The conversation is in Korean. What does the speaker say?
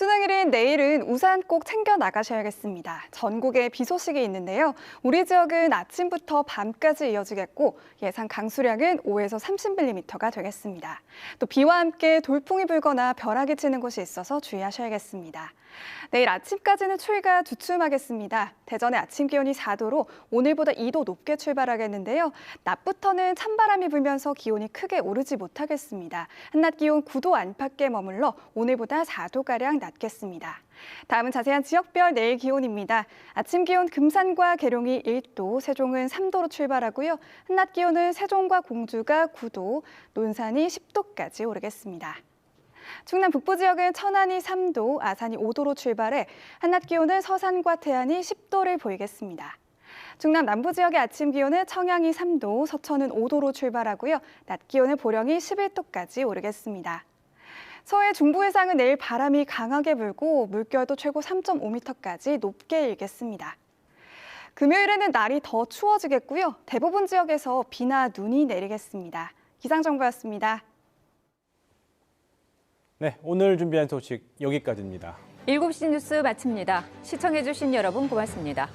하지만 내일은 우산 꼭 챙겨 나가셔야겠습니다. 전국에 비 소식이 있는데요. 우리 지역은 아침부터 밤까지 이어지겠고 예상 강수량은 5에서 30mm가 되겠습니다. 또 비와 함께 돌풍이 불거나 벼락이 치는 곳이 있어서 주의하셔야겠습니다. 내일 아침까지는 추위가 주춤하겠습니다. 대전의 아침 기온이 4도로 오늘보다 2도 높게 출발하겠는데요. 낮부터는 찬바람이 불면서 기온이 크게 오르지 못하겠습니다. 한낮 기온 9도 안팎에 머물러 오늘보다 4도가량 낮겠습니다. 다음은 자세한 지역별 내일 기온입니다. 아침 기온 금산과 계룡이 1도, 세종은 3도로 출발하고요. 한낮 기온은 세종과 공주가 9도, 논산이 10도까지 오르겠습니다. 충남 북부 지역은 천안이 3도, 아산이 5도로 출발해 한낮 기온은 서산과 태안이 10도를 보이겠습니다. 충남 남부 지역의 아침 기온은 청양이 3도, 서천은 5도로 출발하고요. 낮 기온은 보령이 11도까지 오르겠습니다. 서해 중부 해상은 내일 바람이 강하게 불고 물결도 최고 3.5m까지 높게 일겠습니다. 금요일에는 날이 더 추워지겠고요. 대부분 지역에서 비나 눈이 내리겠습니다. 기상정보였습니다. 네, 오늘 준비한 소식 여기까지입니다. 7시 뉴스 마칩니다. 시청해주신 여러분 고맙습니다.